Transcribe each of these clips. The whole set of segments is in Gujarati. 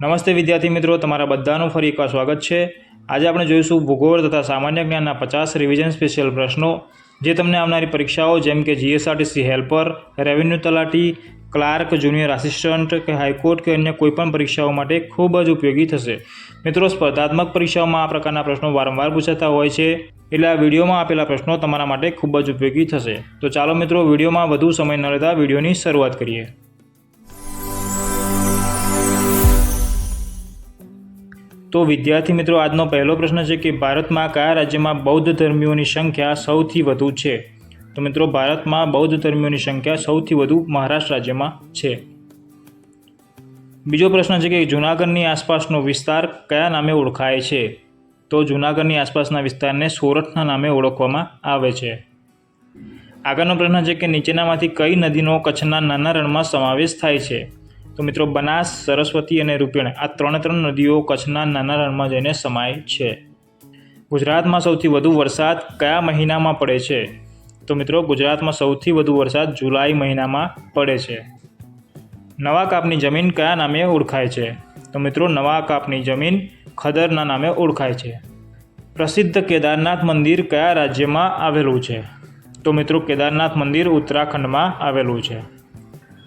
નમસ્તે વિદ્યાર્થી મિત્રો, તમારા બધાનું ફરી એકવાર સ્વાગત છે. આજે આપણે જોઈશું ભૂગોળ તથા સામાન્ય જ્ઞાનના પચાસ રિવિઝન સ્પેશિયલ પ્રશ્નો, જે તમને આવનારી પરીક્ષાઓ જેમ કે જીએસઆરટીસી હેલ્પર રેવન્યુ તલાટી ક્લાર્ક જુનિયર આસિસ્ટન્ટ કે હાઈકોર્ટ કે અન્ય કોઈપણ પરીક્ષાઓ માટે ખૂબ જ ઉપયોગી થશે. મિત્રો, સ્પર્ધાત્મક પરીક્ષાઓમાં આ પ્રકારના પ્રશ્નો વારંવાર પૂછાતા હોય છે, એટલે આ વિડીયોમાં આપેલા પ્રશ્નો તમારા માટે ખૂબ જ ઉપયોગી થશે. તો ચાલો મિત્રો, વિડીયોમાં વધુ સમય ન લેતા વિડીયોની શરૂઆત કરીએ. તો વિદ્યાર્થી મિત્રો, આજનો પહેલો પ્રશ્ન છે કે ભારતમાં કયા રાજ્યમાં બૌદ્ધ ધર્મીઓની સંખ્યા સૌથી વધુ છે? તો મિત્રો, ભારતમાં બૌદ્ધ ધર્મીઓની સંખ્યા સૌથી વધુ મહારાષ્ટ્ર રાજ્યમાં છે. બીજો પ્રશ્ન છે કે જૂનાગઢની આસપાસનો વિસ્તાર કયા નામે ઓળખાય છે? તો જૂનાગઢની આસપાસના વિસ્તારને સોરઠના નામે ઓળખવામાં આવે છે. આગળનો પ્રશ્ન છે કે નીચેનામાંથી કઈ નદીનો કચ્છના નાના રણમાં સમાવેશ થાય છે? તો મિત્રો બનાસ, સરસ્વતી અને રૂપેણ આ ત્રણે ત્રણ નદીઓ કચ્છના નાના રણમાં જઈને સમાય છે. ગુજરાતમાં સૌથી વધુ વરસાદ કયા મહિનામાં પડે છે? તો મિત્રો ગુજરાતમાં સૌથી વધુ વરસાદ જુલાઈ મહિનામાં પડે છે. નવા કાપની જમીન કયા નામે ઓળખાય છે? તો મિત્રો નવા કાપની જમીન ખદરના નામે ઓળખાય છે. પ્રસિદ્ધ કેદારનાથ મંદિર કયા રાજ્યમાં આવેલું છે? તો મિત્રો કેદારનાથ મંદિર ઉત્તરાખંડમાં આવેલું છે.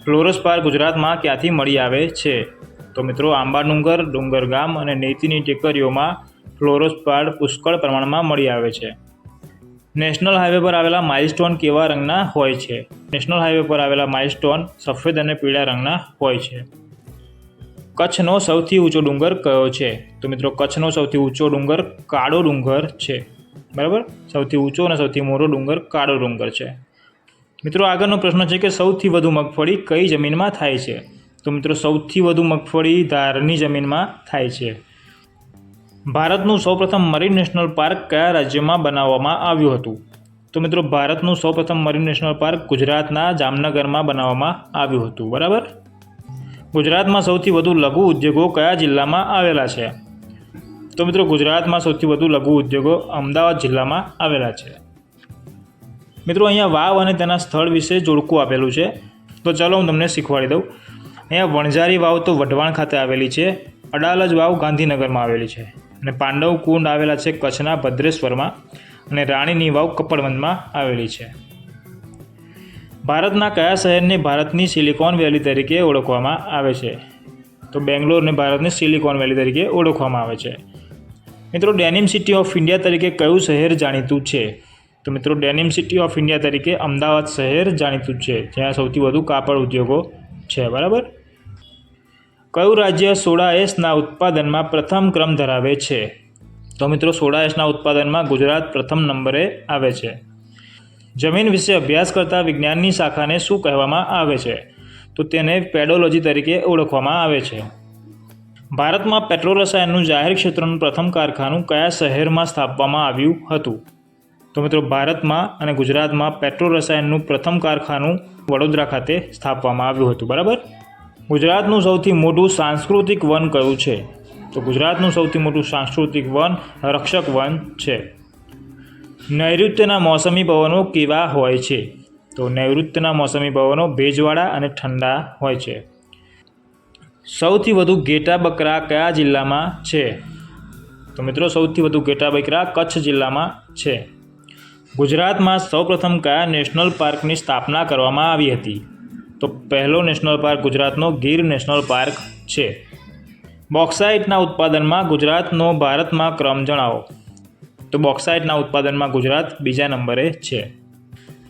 ફ્લોરોસ્પાર ગુજરાતમાં ક્યાંથી મળી આવે છે? તો મિત્રો આંબા ડુંગર ડુંગર ગામ અને નેતીની ટેકરીઓમાં ફ્લોરોસ્પાર પુષ્કળ પ્રમાણમાં મળી આવે છે. નેશનલ હાઈવે પર આવેલા માઇલસ્ટોન કેવા રંગના હોય છે? નેશનલ હાઈવે પર આવેલા માઇલસ્ટોન સફેદ અને પીળા રંગના હોય છે. કચ્છનો સૌથી ઊંચો ડુંગર કયો છે? તો મિત્રો, કચ્છનો સૌથી ઊંચો ડુંગર કાળો ડુંગર છે. બરાબર? સૌથી ઊંચો અને સૌથી મોટો ડુંગર કાળો ડુંગર છે. મિત્રો, આગળનો પ્રશ્ન છે કે સૌથી વધુ મગફળી કઈ જમીનમાં થાય છે? તો મિત્રો, સૌથી વધુ મગફળી ધારની જમીનમાં થાય છે. ભારતનું સૌપ્રથમ મરીન નેશનલ પાર્ક કયા રાજ્યમાં બનાવવામાં આવ્યું હતું? તો મિત્રો, ભારતનું સૌપ્રથમ મરીન નેશનલ પાર્ક ગુજરાતના જામનગરમાં બનાવવામાં આવ્યું હતું. બરાબર? ગુજરાતમાં સૌથી વધુ લઘુ ઉદ્યોગો કયા જિલ્લામાં આવેલા છે? તો મિત્રો, ગુજરાતમાં સૌથી વધુ લઘુ ઉદ્યોગો અમદાવાદ જિલ્લામાં આવેલા છે. મિત્રો, અહીંયા વાવ અને તેના સ્થળ વિશે જોડકું આપેલું છે. તો ચાલો હું તમને શીખવાડી દઉં. અહીંયા વણઝારી વાવ તો વઢવાણ ખાતે આવેલી છે. અડાલજ વાવ ગાંધીનગરમાં આવેલી છે. અને પાંડવ કુંડ આવેલા છે કચ્છના ભદ્રેશ્વરમાં. અને રાણીની વાવ કપડવંદમાં આવેલી છે. ભારતના કયા શહેરને ભારતની સિલિકોન વેલી તરીકે ઓળખવામાં આવે છે? તો બેંગ્લોરને ભારતની સિલિકોન વેલી તરીકે ઓળખવામાં આવે છે. મિત્રો, ડેનિમ સિટી ઓફ ઇન્ડિયા તરીકે કયું શહેર જાણીતું છે? તો મિત્રો ડેનિમ સિટી ઓફ ઇન્ડિયા તરીકે અમદાવાદ શહેર જાણીતું છે, જ્યાં સૌથી વધુ કાપડ ઉદ્યોગો છે, બરાબર? કયું રાજ્ય સોડા એસના ઉત્પાદનમાં પ્રથમ ક્રમ ધરાવે છે? તો મિત્રો, સોડા એસના ઉત્પાદનમાં ગુજરાત પ્રથમ નંબરે આવે છે. જમીન વિશે અભ્યાસ કરતા વિજ્ઞાનની શાખાને શું કહેવામાં આવે છે? તો તેને પેડોલોજી તરીકે ઓળખવામાં આવે છે. ભારતમાં પેટ્રોલ રસાયણનું જાહેર ક્ષેત્રનું પ્રથમ કારખાનું કયા શહેરમાં સ્થાપવામાં આવ્યું હતું? તો મિત્રો ભારતમાં અને ગુજરાતમાં પેટ્રોલ રસાયણનું પ્રથમ કારખાનું વડોદરા ખાતે સ્થાપવામાં આવ્યું હતું, બરાબર? ગુજરાતનું સૌથી મોટું સાંસ્કૃતિક વન કયું છે? તો ગુજરાતનું સૌથી મોટું સાંસ્કૃતિક વન રક્ષક વન છે. નૈઋત્યના મોસમી પવનો કેવા હોય છે? તો નૈઋત્યના મોસમી પવનો ભેજવાળા અને ઠંડા હોય છે. સૌથી વધુ ઘેટા બકરા કયા જિલ્લામાં છે? તો મિત્રો સૌથી વધુ ઘેટા બકરા કચ્છ જિલ્લામાં છે. ગુજરાતમાં સૌપ્રથમ કયા નેશનલ પાર્કની સ્થાપના કરવામાં આવી હતી? તો પહેલો નેશનલ પાર્ક ગુજરાતનો ગીર નેશનલ પાર્ક છે. બોક્સાઇટના ઉત્પાદનમાં ગુજરાતનો ભારતમાં ક્રમ જણાવો. તો બોક્સાઇટના ઉત્પાદનમાં ગુજરાત બીજા નંબરે છે.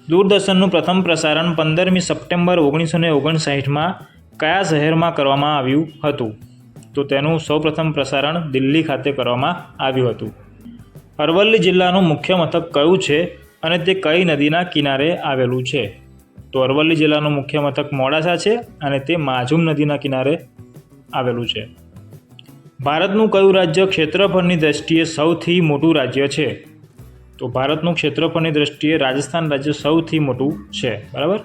દૂરદર્શનનું પ્રથમ પ્રસારણ પંદરમી સપ્ટેમ્બર ઓગણીસો ને ઓગણસાઠમાં કયા શહેરમાં કરવામાં આવ્યું હતું? તો તેનું સૌપ્રથમ પ્રસારણ દિલ્હી ખાતે કરવામાં આવ્યું હતું. અરવલ્લી જિલ્લાનું મુખ્ય મથક કયું છે અને તે કઈ નદીના કિનારે આવેલું છે? તો અરવલ્લી જિલ્લાનું મુખ્ય મથક મોડાસા છે અને તે માઝુમ નદીના કિનારે આવેલું છે. ભારતનું કયું રાજ્ય ક્ષેત્રફળની દ્રષ્ટિએ સૌથી મોટું રાજ્ય છે? તો ભારતનું ક્ષેત્રફળની દ્રષ્ટિએ રાજસ્થાન રાજ્ય સૌથી મોટું છે, બરાબર?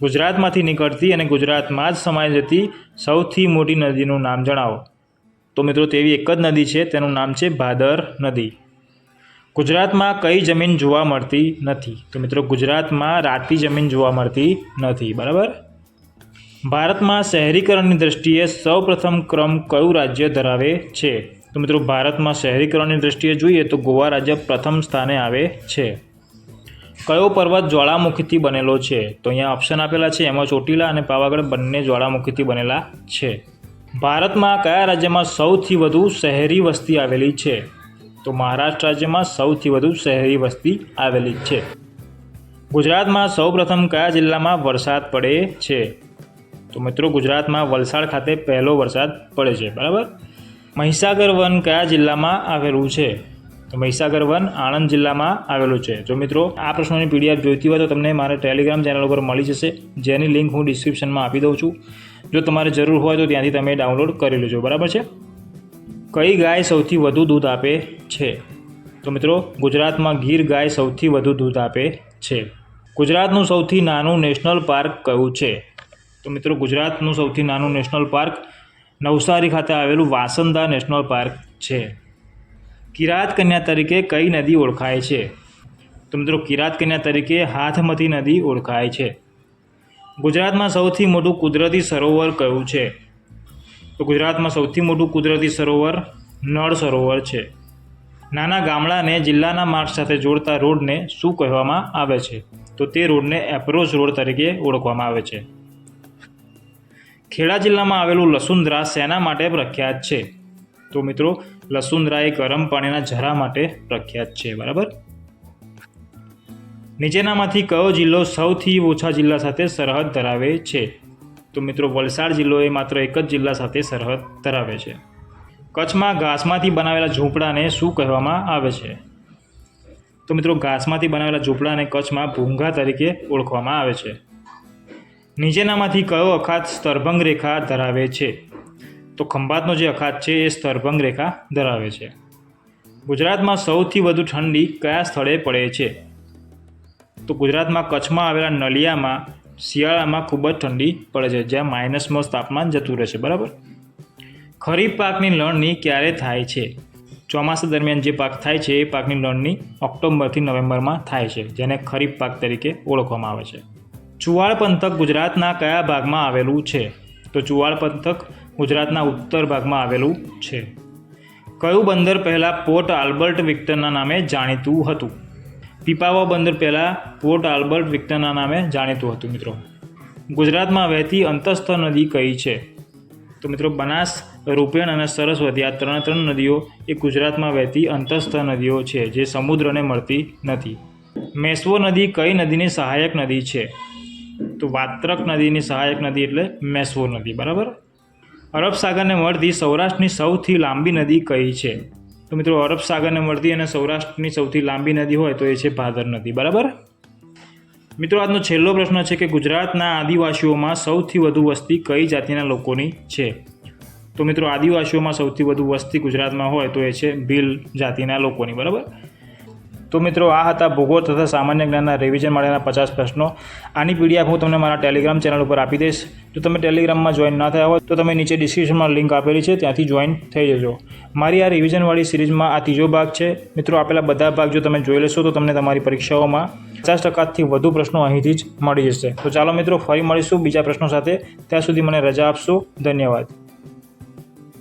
ગુજરાતમાંથી નીકળતી અને ગુજરાતમાં જ સમાઈ જતી સૌથી મોટી નદીનું નામ જણાવો. તો મિત્રો તેવી એક જ નદી છે, તેનું નામ છે ભાદર નદી. ગુજરાતમાં કઈ જમીન જોવા મળતી નથી? તો મિત્રો ગુજરાતમાં રાતી જમીન જોવા મળતી નથી, બરાબર? ભારતમાં શહેરીકરણની દ્રષ્ટિએ સૌપ્રથમ ક્રમ કયું રાજ્ય ધરાવે છે? તો મિત્રો ભારતમાં શહેરીકરણની દ્રષ્ટિએ જોઈએ તો ગોવા રાજ્ય પ્રથમ સ્થાને આવે છે. કયો પર્વત જ્વાળામુખીથી બનેલો છે? તો અહીંયા ઓપ્શન આપેલા છે, એમાં ચોટીલા અને પાવાગઢ બંને જ્વાળામુખીથી બનેલા છે. ભારતમાં કયા રાજ્યમાં સૌથી વધુ શહેરી વસ્તી આવેલી છે? તો મહારાષ્ટ્ર રાજ્યમાં સૌથી વધુ શહેરી વસ્તી આવેલી છે. ગુજરાતમાં સૌપ્રથમ કયા જિલ્લામાં વરસાદ પડે છે? તો મિત્રો, ગુજરાતમાં વલસાડ ખાતે પહેલો વરસાદ પડે છે, બરાબર? મહીસાગર વન કયા જિલ્લામાં આવેલું છે? તો મહીસાગર વન આણંદ જિલ્લામાં આવેલું છે. જો મિત્રો, આ પ્રશ્નોની પીડીએફ જોઈતી હોય તો તમને મારે ટેલિગ્રામ ચેનલ ઉપર મળી જશે. જેની લિંક હું ડિસ્ક્રિપ્શનમાં આપી દઉં છું. જો તમારે જરૂર હોય તો ત્યાંથી તમે ડાઉનલોડ કરી લેજો. બરાબર છે? કઈ ગાય સૌથી વધુ દૂધ આપે છે? તો મિત્રો, ગુજરાતમાં ગીર ગાય સૌથી વધુ દૂધ આપે છે. ગુજરાતનું સૌથી નાનું નેશનલ પાર્ક કયું છે? તો મિત્રો, ગુજરાતનું સૌથી નાનું નેશનલ પાર્ક નવસારી ખાતે આવેલું વાસંદા નેશનલ પાર્ક છે. કિરાત કન્યા તરીકે કઈ નદી ઓળખાય છે? તો મિત્રો, કિરાત કન્યા તરીકે હાથમતી નદી ઓળખાય છે. ગુજરાતમાં સૌથી મોટું કુદરતી સરોવર કયું છે? તો ગુજરાતમાં સૌથી મોટું કુદરતી સરોવર નળ સરોવર છે. નાના ગામડાને જિલ્લાના માર્ગ સાથે જોડતા રોડને શું કહેવામાં આવે છે? તો તે રોડને એપ્રોચ રોડ તરીકે ઓળખવામાં આવે છે. ખેડા જિલ્લામાં આવેલું લસુંદ્રા શેના માટે પ્રખ્યાત છે? તો મિત્રો લસુંદરા એ ગરમ પાણીના ઝરા માટે પ્રખ્યાત છે, બરાબર? નીચેનામાંથી કયો જિલ્લો સૌથી ઓછા જિલ્લા સાથે સરહદ ધરાવે છે? તો મિત્રો, વલસાડ જિલ્લો એ માત્ર એક જ જિલ્લા સાથે સરહદ ધરાવે છે. કચ્છમાં ઘાસમાંથી બનાવેલા ઝૂંપડાને શું કહેવામાં આવે છે? તો મિત્રો, ઘાસમાંથી બનાવેલા ઝૂંપડાને કચ્છમાં ભૂંગા તરીકે ઓળખવામાં આવે છે. નીચેનામાંથી કયો અખાત સ્તરભંગ રેખા ધરાવે છે? તો ખંભાતનો જે અખાત છે, એ સ્તરભંગ રેખા ધરાવે છે. ગુજરાતમાં સૌથી વધુ ઠંડી કયા સ્થળે પડે છે? તો ગુજરાતમાં કચ્છમાં આવેલા નલિયામાં, શિયાળામાં ખૂબ જ ઠંડી પડે છે, જ્યાં માઇનસમાં તાપમાન જતું રહે છે, બરાબર? ખરીફ પાકની લણણી ક્યારે થાય છે? ચોમાસા દરમિયાન જે પાક થાય છે, એ પાકની લણણી ઓક્ટોબરથી નવેમ્બરમાં થાય છે, જેને ખરીફ પાક તરીકે ઓળખવામાં આવે છે. ચુવાડ પંથક ગુજરાતના કયા ભાગમાં આવેલું છે? તો ચુવાડ પંથક ગુજરાતના ઉત્તર ભાગમાં આવેલું છે. કયું બંદર પહેલાં પોર્ટ આલ્બર્ટ વિક્ટરના નામે જાણીતું હતું? પીપાવા બંદર પહેલાં પોર્ટ આલ્બર્ટ વિક્ટરના નામે જાણીતું હતું, મિત્રો. ગુજરાતમાં વહેતી અંતસ્થ નદી કઈ છે? તો મિત્રો, બનાસ, રૂપેણ અને સરસ્વતી આ ત્રણે ત્રણ નદીઓ એ ગુજરાતમાં વહેતી અંતસ્થ નદીઓ છે, જે સમુદ્રને મળતી નથી. મેસવો નદી કઈ નદીની સહાયક નદી છે? તો વાત્રક નદીની સહાયક નદી એટલે મેસવો નદી, બરાબર? અરબ સાગરને મળતી સૌરાષ્ટ્રની સૌથી લાંબી નદી કઈ છે? તો મિત્રો અરબ સાગરને મળતી અને સૌરાષ્ટ્રની સૌથી લાંબી નદી હોય તો એ છે ભાદર નદી, બરાબર? મિત્રો આજનો છેલ્લો પ્રશ્ન છે કે ગુજરાતના આદિવાસીઓમાં સૌથી વધુ વસ્તી કઈ જાતિના લોકોની છે? તો મિત્રો આદિવાસીઓમાં સૌથી વધુ વસ્તી ગુજરાતમાં હોય તો એ છે ભીલ જાતિના લોકોની, બરાબર? તો મિત્રો, આ હતા ભૂગોળ તથા સામાન્ય જ્ઞાનના રિવિઝન માટેના પચાસ પ્રશ્નો. આની પીડીએફ હું તમને મારા ટેલિગ્રામ ચેનલ ઉપર આપી દઈશ. જો તમે ટેલિગ્રામમાં જોઈન ના થયા હોય તો તમે નીચે ડિસ્ક્રિપ્શનમાં લિંક આપેલી છે, ત્યાંથી જોઈન થઈ જજો. મારી આ રિવિઝનવાળી સિરીઝમાં આ ત્રીજો ભાગ છે. મિત્રો, આપેલા બધા ભાગ જો તમે જોઈ લેશો, તો તમને તમારી પરીક્ષાઓમાં પચાસ ટકાથી વધુ પ્રશ્નો અહીંથી જ મળી જશે. તો ચાલો મિત્રો, ફરી મળીશું બીજા પ્રશ્નો સાથે. ત્યાં સુધી મને રજા આપશો. ધન્યવાદ.